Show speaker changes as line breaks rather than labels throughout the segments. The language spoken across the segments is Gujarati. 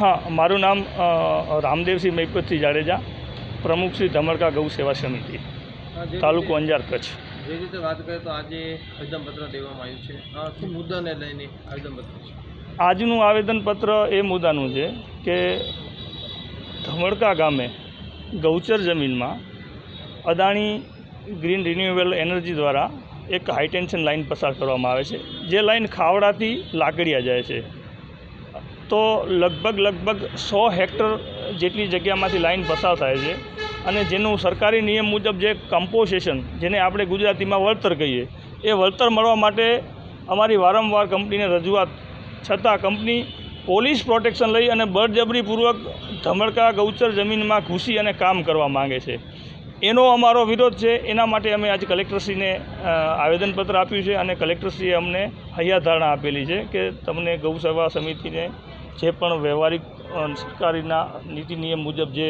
હા મારું નામ રામદેવસિંહ મૈપતસિંહ જાડેજા પ્રમુખ શ્રી ધમરકા ગૌ સેવા સમિતિ તાલુકો અંજાર કચ્છ.
જે રીતે વાત કરીએ તો આજે આવેદનપત્ર દેવામાં આવ્યું છે. શું મુદ્દાને લઈને આવેદનપત્ર છે?
આજનું આવેદનપત્ર એ મુદ્દાનું છે કે ધમડકા ગામે ગૌચર જમીનમાં અદાણી ગ્રીન રિન્યુએબલ એનર્જી દ્વારા એક હાઈટેન્શન લાઇન પસાર કરવામાં આવે છે. જે લાઇન ખાવડાથી લાકડિયા જાય છે. તો લગભગ લગભગ સો હેક્ટર જેટલી જગ્યામાંથી લાઇન પસાર થાય છે. અને જેનું સરકારી નિયમ મુજબ જે કમ્પોઝેશન જેને આપણે ગુજરાતીમાં વળતર કહીએ, એ વળતર મળવા માટે અમારી વારંવાર કંપનીને રજૂઆત. છતાં કંપની પોલીસ પ્રોટેક્શન લઈ અને બળજબરીપૂર્વક ધમડકા, ગૌચર જમીનમાં ઘૂસી અને કામ કરવા માંગે છે. એનો અમારો વિરોધ છે. એના માટે અમે આજે કલેક્ટરશ્રીને આવેદનપત્ર આપ્યું છે અને કલેક્ટરશ્રીએ અમને હૈયાધારણા આપેલી છે કે તમને ગૌસેવા સમિતિને જે પણ વ્યવહારિક સરકારીના નીતિ નિયમ મુજબ જે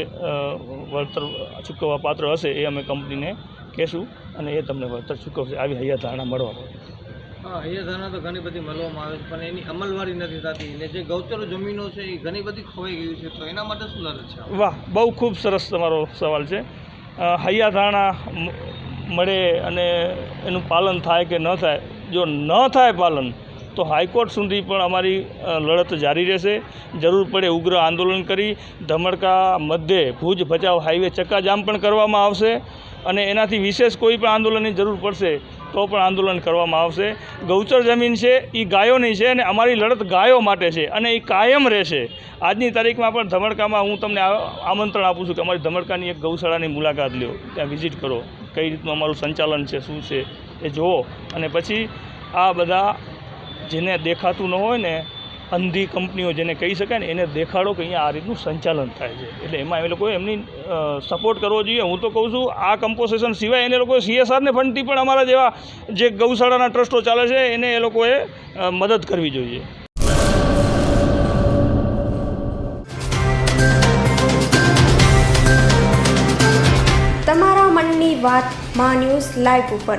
વળતર ચૂકવવા પાત્ર હશે એ અમે કંપનીને કહેશું અને એ તમને વળતર ચૂકવશે આવી હૈયાધારણા મળવા
હા હૈયાધારણા તો ઘણી બધી મળવામાં આવે છે પણ એની અમલવારી નથી થતી. ને જે ગૌચર જમીનો છે એ ઘણી બધી ખોવાઈ ગયું છે તો એના માટે શું લડત છે?
વાહ બહુ ખૂબ સરસ તમારો સવાલ છે. હૈયાધારણા મળે અને એનું પાલન થાય કે ન થાય? જો ન થાય પાલન તો હાઈકોર્ટ સુધી પણ અમારી લડત જારી રહેશે. જરૂર પડે ઉગ્ર આંદોલન કરી, ધમડકા મધ્યે ભુજ ભચાઉ હાઈવે ચક્કાજામ પણ કરવામાં આવશે અને એનાથી વિશેષ કોઈ પણ આંદોલનની જરૂર પડશે તો પણ આંદોલન કરવામાં આવશે. ગૌચર જમીન છે એ ગાયોની છે અને અમારી લડત ગાયો માટે છે અને એ કાયમ રહેશે. આજની તારીખમાં પણ ધમડકામાં હું તમને આમંત્રણ આપું છું કે અમારી ધમડકાની એક ગૌશાળાની મુલાકાત લ્યો, ત્યાં વિઝિટ કરો. કઈ રીતનું અમારું સંચાલન છે, શું છે એ જુઓ. અને પછી આ બધા જેને દેખાતું ન હોય ને, અંધી કંપનીઓ જેને કહી શકાય ને, એને દેખાડો કે અહીંયા આ રીતનું સંચાલન થાય છે. એટલે એમાં એ લોકોએ એમની સપોર્ટ કરવો જોઈએ. હું તો કહું છું, આ કમ્પોઝેશન સિવાય એને લોકોએ સીએસઆરને ફંડથી પણ અમારા જેવા જે ગૌશાળાના ટ્રસ્ટો ચાલે છે, એને એ લોકોએ મદદ કરવી જોઈએ.
તમારા મનની વાતમાં ન્યૂઝ લાઈવ ઉપર.